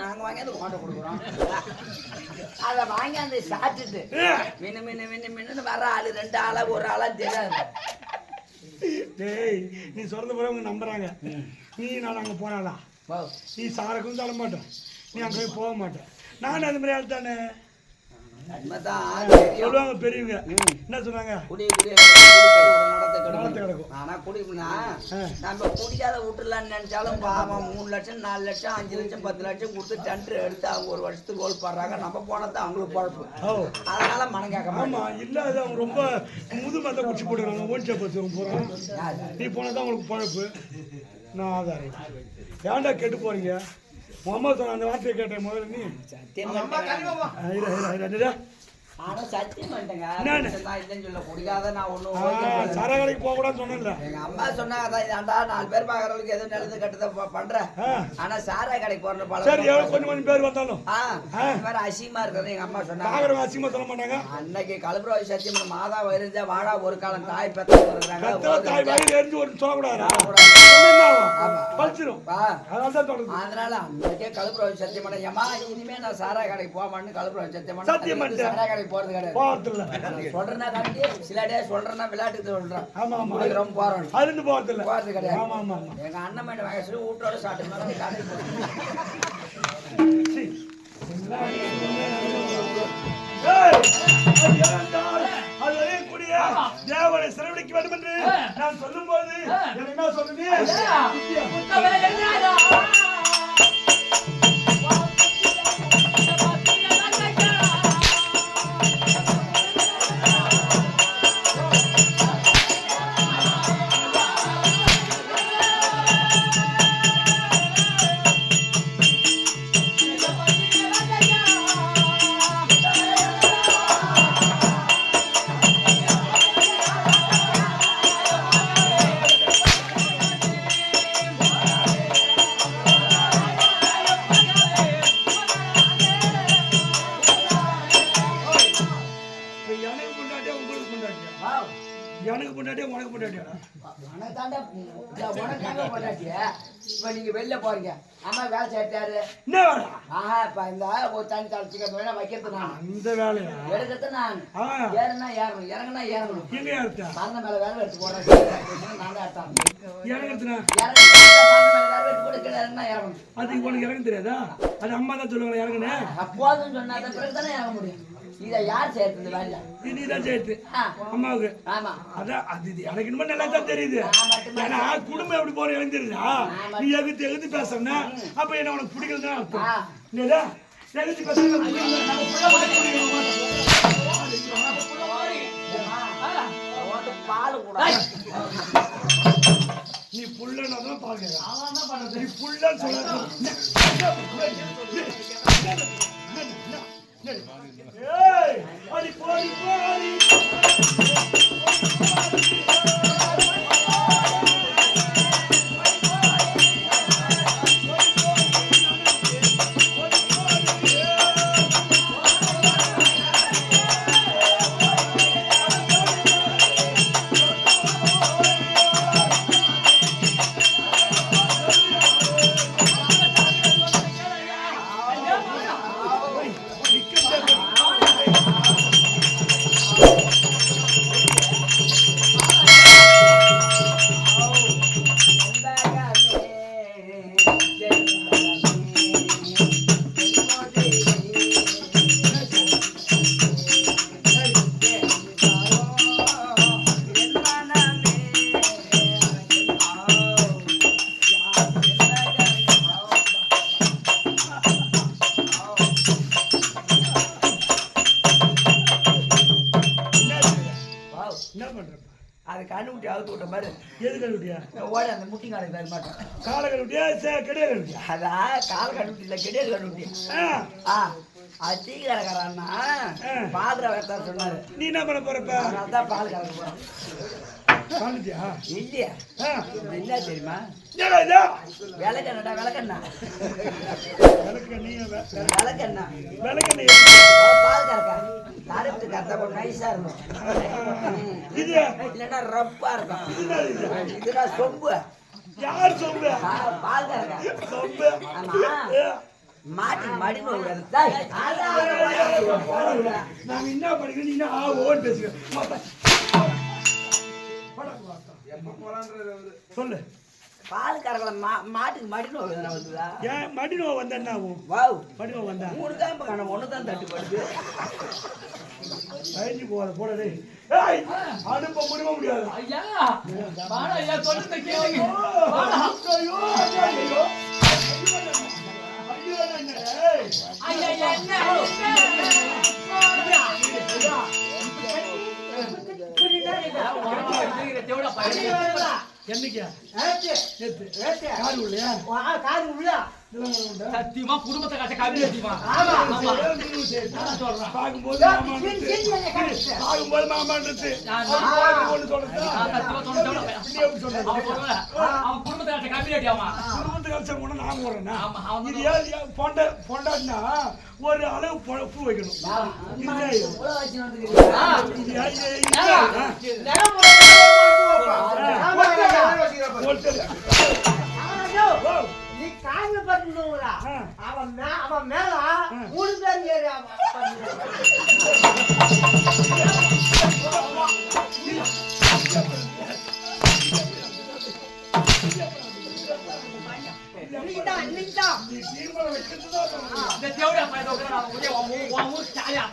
நாங்க வாங்கி அந்த கொண்டை கொடுக்குறோம். அதை வாங்கி அந்த சாப்பிட்டுட்டு மின்னு மின்னு மின்னு மின்னு வர ஆளு ரெண்டு ஆளா ஒரு ஆளா தெரியாது. டேய் நீ சொல்றது போல அவங்க நம்புறாங்க. நீ நான் அங்கே போனாலா போ. நீ சாரக்கும் தர மாட்டேன் நீ அங்கே போய் போக மாட்டேன் நான் அது மாதிரி ஆள் தானே. சொல்லுவாங்க பெரியவங்க? என்ன சொன்னாங்க? குடி குடி கிடக்கும். ஆனா ஆ. நம்ம குடிக்காத விட்டுலான்னு நினைச்சாலும் பாவம் மூணு லட்சம் நாலு லட்சம் அஞ்சு லட்சம் பத்து லட்சம் கொடுத்து டெண்டர் எடுத்து அவங்க ஒரு வருஷத்துக்கு போடுறாங்க நம்ம போனதான் அவங்களுக்கு குழப்பு ஓ. அதனால மனம் கேட்க ஆமா மாட்டோம் இல்லாத அவங்க ரொம்ப முது மத்த குச்சி போட்டுக்கிறாங்க. ஓன் வச்சு போறான் நீ போனதான் உங்களுக்கு பழப்பு. நான் ஆதாரம் ஏன்டா கெட்டு போறீங்க? முகமது சொன்ன அந்த வார்த்தையை கேட்டேன் முதல்ல நீ. ஆனா சத்தியம் பண்ணிட்டேங்க. இல்லைன்னு சொல்ல குடிக்காத நான் ஆ, ஒண்ணும் சாரா கடைக்கு போக கூடாதுன்னு சொன்னேன்ல. எங்க அம்மா சொன்னாங்க இதாண்டா நாலு பேர் பாக்குறவங்களுக்கு எதுவும் நல்லது கெட்டதை ப- பண்ற. ஆ. ஆனா சாராய கடைக்கு போற சரி பழக்கம் எவ்வளவு கொஞ்சம் கொஞ்சம் பேர் வந்தாலும். ஆ ஆ. இந்த மாதிரி அசிங்கமா இருக்கிறது எங்க அம்மா சொன்னாங்க. அசிங்கமா சொல்ல மாட்டாங்க. அன்னைக்கு கலப்புரவாய் சத்தியம் மாதா வருதா வாடா ஒரு காலம் தாய் பெத்தவங்க பெத்தவ இருக்கிறாங்க. தாய் வயிறு எரிஞ்சு ஒரு சொல்லக்கூடாது. அதனால அன்னைக்கே கலப்புரவாய் சத்தியம் பண்ண ஏமா இனிமே நான் சாராய கடைக்கு போக மாட்டேன்னு கலப்புரவாய் சத்தியம் பண்ண. சத்தியம் கடைக்கு போறது கிடையாது சொல்றேன்னா காட்டி சில டே சொல்றேன்னா விளையாட்டுக்கு சொல்றேன் ஆமா ஆமா குடிக்கிறோம் போறோம் அருந்து போறது கிடையாது ஆமா ஆமா எங்க அண்ணன் மேல வாங்க சொல்லி வீட்டோட சாப்பிட்டு மேல கடைக்கு அது அது தேவனை சிறவழிக்க வேண்டும் என்று நான் சொல்லும்போது எனக்கு என்ன சொல்லுது எனக்கு முன்னாடியே உனக்கு முன்னாடியா உனக்காண்ட பொண்டாட்டிய? இப்ப நீங்க வெளில போறீங்க. அம்மா வேலை சேர்த்தாரு என்ன வேலை? ஆஹா இப்ப இந்த ஒரு தண்ணி தலைச்சிக்க வேணா வைக்கிறது நான். அந்த வேலையா? எடுக்கிறது நான். ஏறுனா ஏறணும் இறங்குனா ஏறணும் எங்க எடுத்தா மரண மேல வேலை எடுத்து போடுறேன். நான் தான் எடுத்துனா. இறங்கு மரண மேல வேலை எடுத்து கூட கீழே இறங்குனா இறங்கணும் அது உனக்கு இறங்க தெரியாதா? அது அம்மா தான் சொல்லுவாங்க இறங்குனே. அப்போதும் சொன்னா பிறகு தானே இறங்க முடியும். இதை யார் நீ தான் சேர்த்து. அம்மாவுக்கு. ஆமா. அதான் அது எனக்கு இன்னும் நல்லா தான் தெரியுது ஏன்னா குடும்பம் எப்படி போற எனக்கு தெரியுதா நீ எகுத்து எகுத்து பேசுறனா அப்ப என்ன உனக்கு பிடிக்கலதான் அர்த்தம். இல்லையா எகுத்து பேசுறது நீ புள்ளனா பாக்க நீ புள்ளன்னு சொல்லாத. ஏய் அடி போடி போடி கழுவிட்டியா ஓட அந்த முட்டி காலைக்கு தர மாட்டோம். காலை கழுவிட்டியா சே கிடையாது கழுவிட்டியா அதான் கால் கண்ணுக்குட்டி இல்லை கிடையாது கண்ணுக்குட்டி ஆ, அது சொன்னாரு. நீ என்ன பண்ண போறப்ப பால் கலக்க காணிட்டியா இல்லையா. என்ன தெரியுமா? விளக்கண்ணா. விளக்கண்ணா விளக்கண்ணா. விளக்கு நீ ஓ, பால் கறக்கா? கருத்து கத்த கொஞ்சம் நைஸா இருக்கும். இது? இல்லைன்னா ரப்பா இருக்கும். என்னது இது? இதுதான் சொம்பு. யார் சொம்பு? பால் சொம்பு? மாட்டி மடி போடுறது டேய், அதான் நாங்க என்ன படிக்கிறோம் நீ என்ன ஆ ஓன் மொத்த- சொல்லு. பால் கறக்கல மா மாட்டுக்கு மடி நோய் வந்துதா? ஏன் மடி நோய் வந்தா என்ன ஆகும் வாவ். மடி நோய் வந்தா? மூணு தான் இப்போ காணும் ஒன்று தான் தட்டுப்படுது. அழிஞ்சு போகாத போட டேய். ஏய் முடிய முடியாது. ஐயா ஐயா சொல்லுங்க கேளுங்க. ஐயோ, ஐயோ. ஐயோ, என்ன, சத்தியமா குடும்பத்தை காட்ட கவி சத்தியமா பார்க்கும்போது மாமான்றது. பார்க்கும்போது மாமான்றது. அவன் குடும்பத்தை காட்ட கவி அடியாமா குடும்பத்துக்கு அழைச்சவங்க கூட நான் போடுறேன்னா? ஆமா, அவன் இது ஏன் ஏன் பொண்ட- பொண்டாட்டினா ஒரு அளவு பொ- பூ வைக்கணும். இது ஏன் இது? இவ்வளோ வச்சு வந்துக்கிறீங்களா இது ஏன் இது- இது ஏன்? ஒருத்தர். ஓ, நீ காய்ல பண்ணுங்களா ஆ. அவன் மே அவன் மேல மூணு பேர் ஏறி அவன் இன்னைக்குதான் இன்னைக்குதான் நீ தீர்மானம் வைக்கிறதுதான் சொல்லணும். இந்த தேவடியா பையன் உட்கார நான் உடனே உன் ஊ- உன் ஊர் சாலியா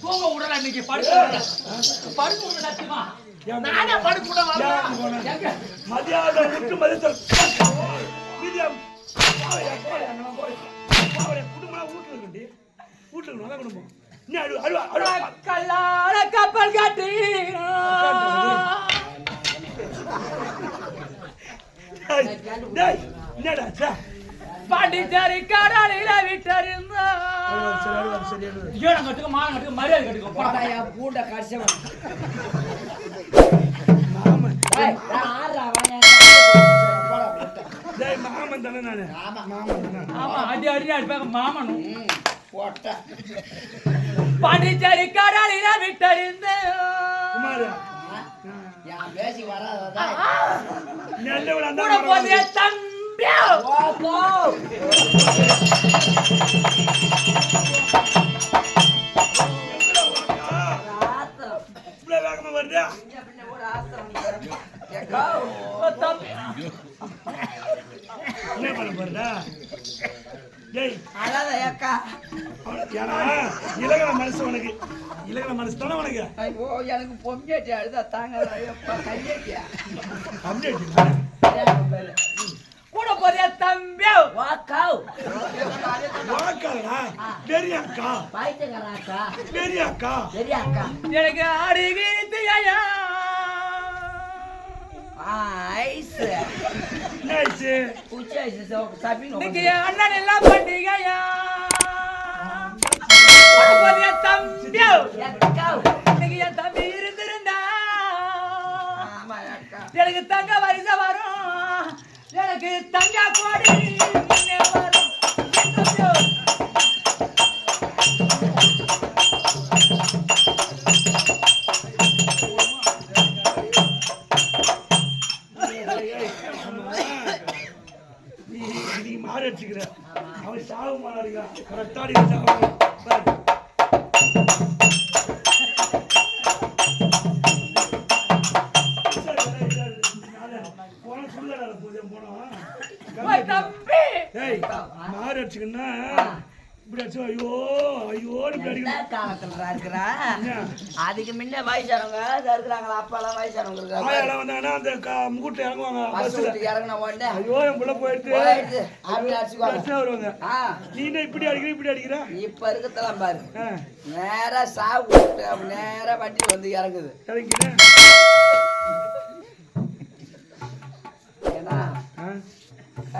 தூங்க விடல இன்னைக்கு படுக்க. படுக்க நானே விட? மரியாதை விட்டு மதித்தல் மீதியம் வீட்டுல இருக்குண்டி. வீட்டுல குடும்பம். கல்லால கப்பல் கட்டி என்னடா. பாண்டிச்சேரி கடலில விட்டறிந்தா அழுவ, சரி, அழுவ, சரி, அழுவ. ஏழம் கட்டுக்கு மானம் கட்டுக்கு மரியாதை கட்டுக்கும் போடா. போடாயா பூண்ட கடிச்சவன் மாமன். ஆடுறா, வாங்க. மாமன் தானே நானு. மாமன் தானே. ஆமா அடி அடி அடிப்பாங்க மாமனும். பாண்டிச்சேரி கடலில விட்டறிந்து குமாரு, என் பேசி வருதா? என்ன பண்ண போறா? டேய், அழாத ஏக்கா ஏன்னா, இலகன மனசு உனக்கு இலகன மனசு தானே உனக்கு ஐயோ எனக்கு பொம்மையாட்டி அழுதா தாங்க கையேட்டியா போதே தம்பி? வாக்காவ் வாக்காளா பெரிய அக்கா பாய்த்தகராக்கா பெரிய அக்கா பெரிய அக்கா எனக்கு ஆடி வீழ்த்து ஐயா. Ice nice. பூச்சி ஐஸ் சாப்பிங்க இன்னைக்கு அண்ணன் எல்லாம் பண்டிகையா போதே தம்பி? இன்னைக்கு என் தம்பி இருந்திருந்தா. ஆமா அக்கா எனக்கு தங்க வரிசை வரும். எனக்கு தங்க கோடி முன்னே வரும். என் தம்பி. நீ மாறி அவன் சாவு சாவு அடிச்சுக்கன்னா இப்படி அடிச்சு ஐயோ ஐயோன்னு இப்படி காலத்துல இருக்கிறா? அதுக்கு முன்ன வயசானவங்க இருக்கிறாங்களா? அப்பாலாம் வயசானவங்க இருக்காங்க வந்தாங்கன்னா அந்த முகூர்த்தம் இறங்குவாங்க இறங்கின உடனே. ஐயோ என் புள்ள போயிட்டு. அப்படி அடிச்சுக்குவாங்க. அடிச்சா வருவாங்க. நீ இப்படி அடிக்கிற இப்படி அடிக்கிற? இப்ப இருக்கத்தெல்லாம் பாரு. நேரா சாவு நேரா வண்டி வந்து இறங்குது. இறங்கிக்கிறேன்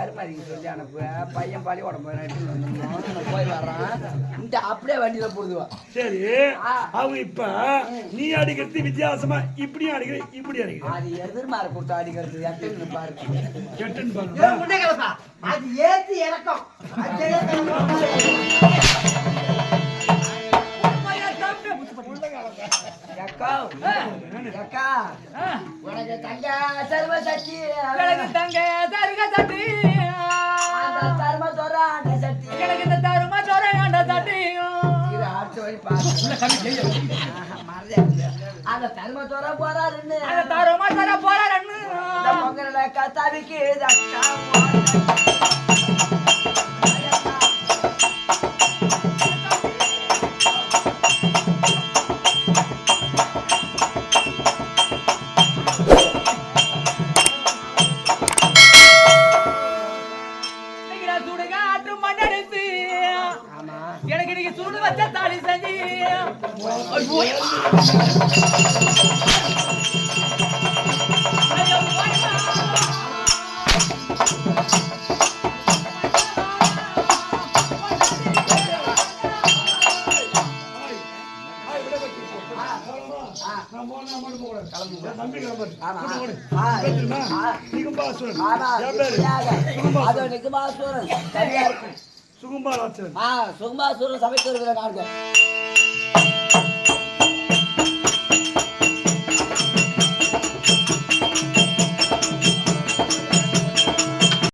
கருமாதிக்கு சொல்லி அனுப்பு. பையன் பாலி உடம்பு எடுத்துன்னு போய் வர்றான். இந்த அப்படியே வண்டியில போடுதுவா. சரி அவங்க இப்ப நீ அடிக்கிறது வித்தியாசமா இப்படி அடிக்கிற இப்படி அடிக்கிற. அது எதிர்மாற கொடுத்து அடிக்கிறது. எட்டுன்னு பாரு. எட்டுன்னு அது ஏத்து இறக்கம். உனக்கு தங்க சர்வ சக்தி தங்க சர்வ சக்தி அத தர்மத்தோட போறாருன்னு. அத தர்மத்தோட போறாருன்னு. மங்கள கத்தாவிக்கு எனக்கு நீங்க சூடு வச்ச தாலி செஞ்ச சுகும்பாசூரன் சுகும்பாசூரன் சபைக்கு இருக்கிற நாடுகள்